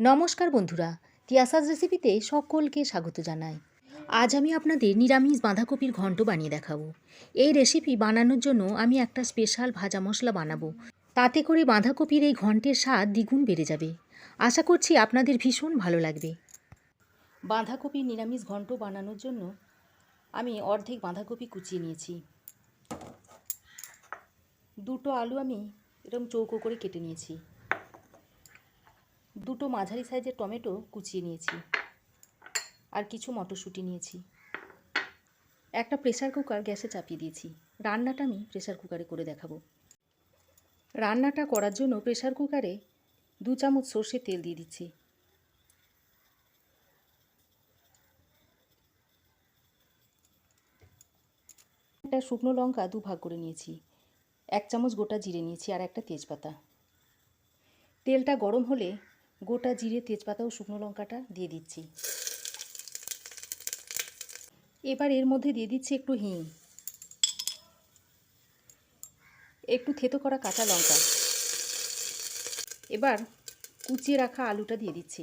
নমস্কার বন্ধুরা, তিয়াসাজ রেসিপিতে সকলকে স্বাগত জানাই। আজ আমি আপনাদের নিরামিষ বাঁধাকপির ঘন্ট বানিয়ে দেখাবো। এই রেসিপি বানানোর জন্য আমি একটা স্পেশাল ভাজা মশলা বানাবো। তাতে করে বাঁধাকপির এই ঘন্টের স্বাদ দ্বিগুণ বেড়ে যাবে। আশা করছি আপনাদের ভীষণ ভালো লাগবে। বাঁধাকপির নিরামিষ ঘন্ট বানানোর জন্য আমি অর্ধেক বাঁধাকপি কুচিয়ে নিয়েছি। দুটো আলু আমি এরকম চৌকো করে কেটে নিয়েছি। দুটো মাঝারি সাইজের টমেটো কুচিয়ে নিয়েছি। আর কিছু মটরশুঁটি নিয়েছি। একটা প্রেসার কুকার গ্যাসে চাপিয়ে দিয়েছি। রান্নাটা আমি প্রেসার কুকারে করে দেখাবো। রান্নাটা করার জন্য প্রেসার কুকারে দু চামচ সর্ষের তেল দিয়ে দিচ্ছি। একটা শুকনো লঙ্কা দু ভাগ করে নিয়েছি। এক চামচ গোটা জিরে নিয়েছি আর একটা তেজপাতা। তেলটা গরম হলে গোটা জিরে তেজপাতা ও শুকনো লঙ্কাটা দিয়ে দিচ্ছি। এবার এর মধ্যে দিয়ে দিচ্ছি একটু হিং। একটু থেতো করা কাঁচা লঙ্কা। এবার কুচিয়ে রাখা আলুটা দিয়ে দিচ্ছি।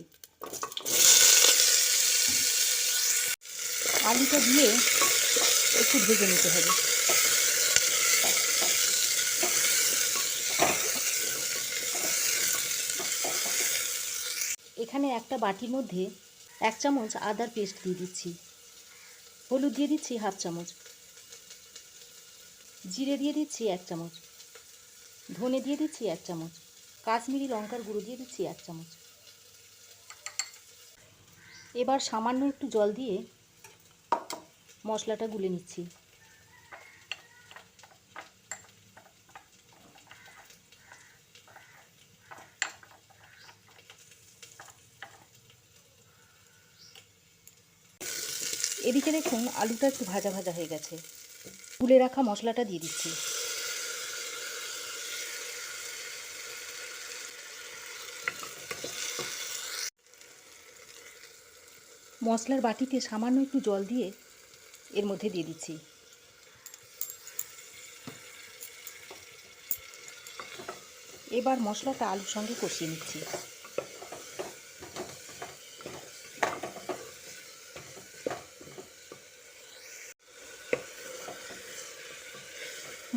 আলুটা দিয়ে একটু ভেজে নিতে হবে। এখানে একটা বাটির মধ্যে এক চামচ আদার পেস্ট দিয়ে দিচ্ছি। হলুদ দিয়ে দিচ্ছি হাফ চামচ। জিরে দিয়ে দিচ্ছি এক চামচ। ধনে দিয়ে দিচ্ছি এক চামচ। কাশ্মীরি লঙ্কার গুঁড়ো দিয়ে দিচ্ছি এক চামচ। এবার সামান্য একটু জল দিয়ে মশলাটা গুলে নিচ্ছি। এদিকে দেখুন আলুটা একটু ভাজা ভাজা হয়ে গেছে। তুলে রাখা মশলাটা দিয়ে দিচ্ছি। মশলার বাটিতে সামান্য একটু জল দিয়ে এর মধ্যে দিয়ে দিচ্ছি। এবার মশলাটা আলুর সঙ্গে কষিয়ে নিচ্ছি।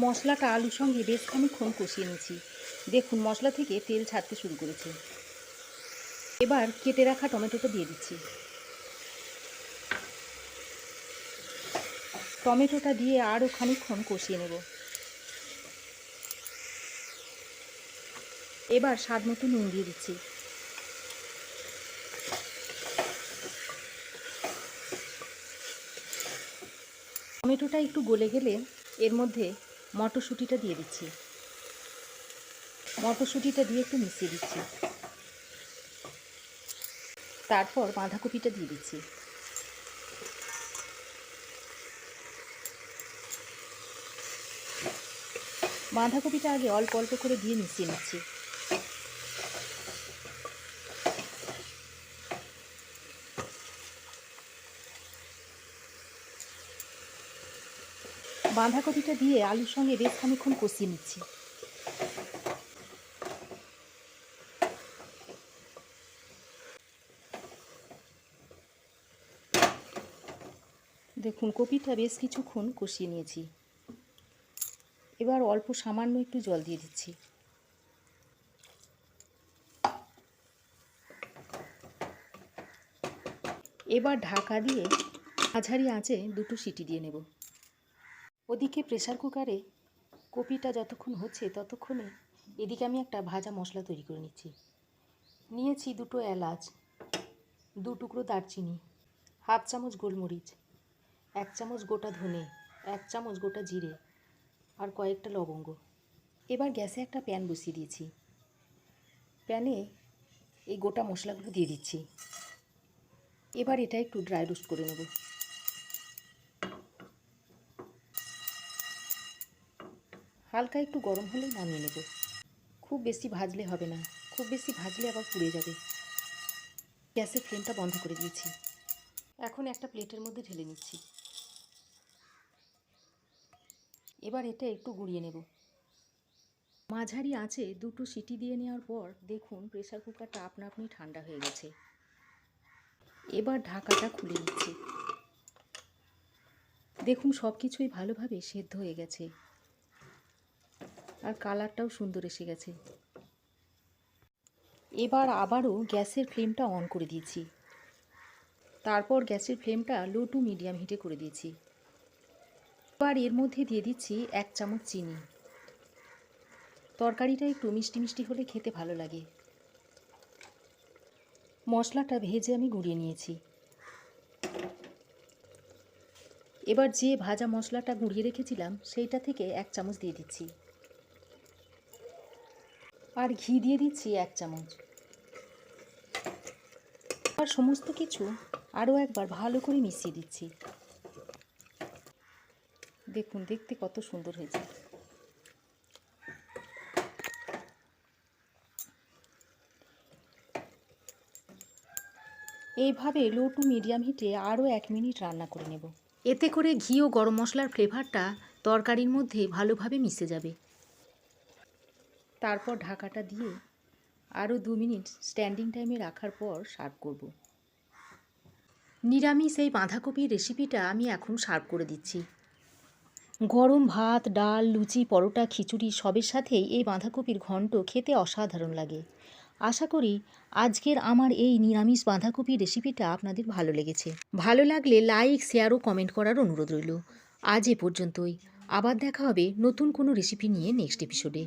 মশলাটা আলুর সঙ্গে বেশ খানিক্ষণ কষিয়ে নিয়েছি। দেখুন, মশলা থেকে তেল ছাড়তে শুরু করেছে। এবার কেটে রাখা টমেটোটা দিয়ে দিচ্ছি। টমেটোটা দিয়ে আরও খানিক্ষণ কষিয়ে নেব। এবার স্বাদ মতো নুন দিয়ে দিচ্ছি। টমেটোটা একটু গলে গেলে এর মধ্যে মটরশুঁটিটা দিয়ে দিচ্ছি। মটরশুঁটিটা দিয়ে একটু মিশিয়ে দিচ্ছি। তারপর বাঁধাকপিটা দিয়ে দিচ্ছি। বাঁধাকপিটা আগে অল্প অল্প করে দিয়ে মিশিয়ে নিচ্ছি। বাঁধাকপিটা দিয়ে আলুর সঙ্গে বেশ খানিক্ষণ কষিয়ে নিচ্ছি। দেখুন, কপিটা বেশ কিছুক্ষণ কষিয়ে নিয়েছি। এবার অল্প সামান্য একটু জল দিয়ে দিচ্ছি। এবার ঢাকা দিয়ে মাঝারি আঁচে দুটো সিটি দিয়ে নেব। ওদিকে প্রেসার কুকারে কপিটা যতক্ষণ হচ্ছে ততক্ষণে এদিকে আমি একটা ভাজা মশলা তৈরি করে নিচ্ছি। নিয়েছি দুটো এলাচ, দু টুকরো দারচিনি, হাফ চামচ গোলমরিচ, এক চামচ গোটা ধনে, এক চামচ গোটা জিরে আর কয়েকটা লবঙ্গ। এবার গ্যাসে একটা প্যান বসিয়ে দিয়েছি। প্যানে এই গোটা মশলাগুলো দিয়ে দিচ্ছি। এবার এটা একটু ড্রাই রোস্ট করে নেব। হালকা একটু গরম হলেই নামিয়ে নেব। খুব বেশি ভাজলে হবে না, খুব বেশি ভাজলে আবার পুড়ে যাবে। গ্যাসের ফ্লেমটা বন্ধ করে দিয়েছি। এখন একটা প্লেটের মধ্যে ঢেলে নিচ্ছি। এবার এটা একটু গুঁড়িয়ে নেব। মাঝারি আঁচে দুটো সিটি দিয়ে নেওয়ার পর দেখুন প্রেশার কুকারটা আপনা আপনি ঠান্ডা হয়ে গেছে। এবার ঢাকাটা খুলে নিচ্ছি। দেখুন সব কিছুই ভালোভাবে সেদ্ধ হয়ে গেছে। আর কালারটাও সুন্দর এসে গেছে। এবার আবারও গ্যাসের ফ্লেমটা অন করে দিয়েছি। তারপর গ্যাসের ফ্লেমটা লো টু মিডিয়াম হিটে করে দিয়েছি। এবার এর মধ্যে দিয়ে দিচ্ছি এক চামচ চিনি। তরকারিটা একটু মিষ্টি মিষ্টি হলে খেতে ভালো লাগে। মশলাটা ভেজে আমি গুঁড়িয়ে নিয়েছি। এবার যে ভাজা মশলাটা গুঁড়িয়ে রেখেছিলাম, সেইটা থেকে এক চামচ দিয়ে দিচ্ছি। আর ঘি দিয়ে দিচ্ছি এক চামচ। আর সমস্ত কিছু আরও একবার ভালো করে মিশিয়ে দিচ্ছি। দেখুন, দেখতে কত সুন্দর হয়েছে। এইভাবে লো টু মিডিয়াম হিটে আরও এক মিনিট রান্না করে নেব। এতে করে ঘি ও গরম মশলার ফ্লেভারটা তরকারির মধ্যে ভালোভাবে মিশে যাবে। তারপর ঢাকাটা দিয়ে আরও দু মিনিট স্ট্যান্ডিং টাইমে রাখার পর সার্ভ করব। নিরামিষ এই বাঁধাকপির রেসিপিটা আমি এখন সার্ভ করে দিচ্ছি। গরম ভাত, ডাল, লুচি, পরোটা, খিচুড়ি সবের সাথেই এই বাঁধাকপির ঘন্ট খেতে অসাধারণ লাগে। আশা করি আজকের আমার এই নিরামিষ বাঁধাকপির রেসিপিটা আপনাদের ভালো লেগেছে। ভালো লাগলে লাইক শেয়ার ও কমেন্ট করার অনুরোধ রইল। আজ এ পর্যন্তই। আবার দেখা হবে নতুন কোনো রেসিপি নিয়ে নেক্সট এপিসোডে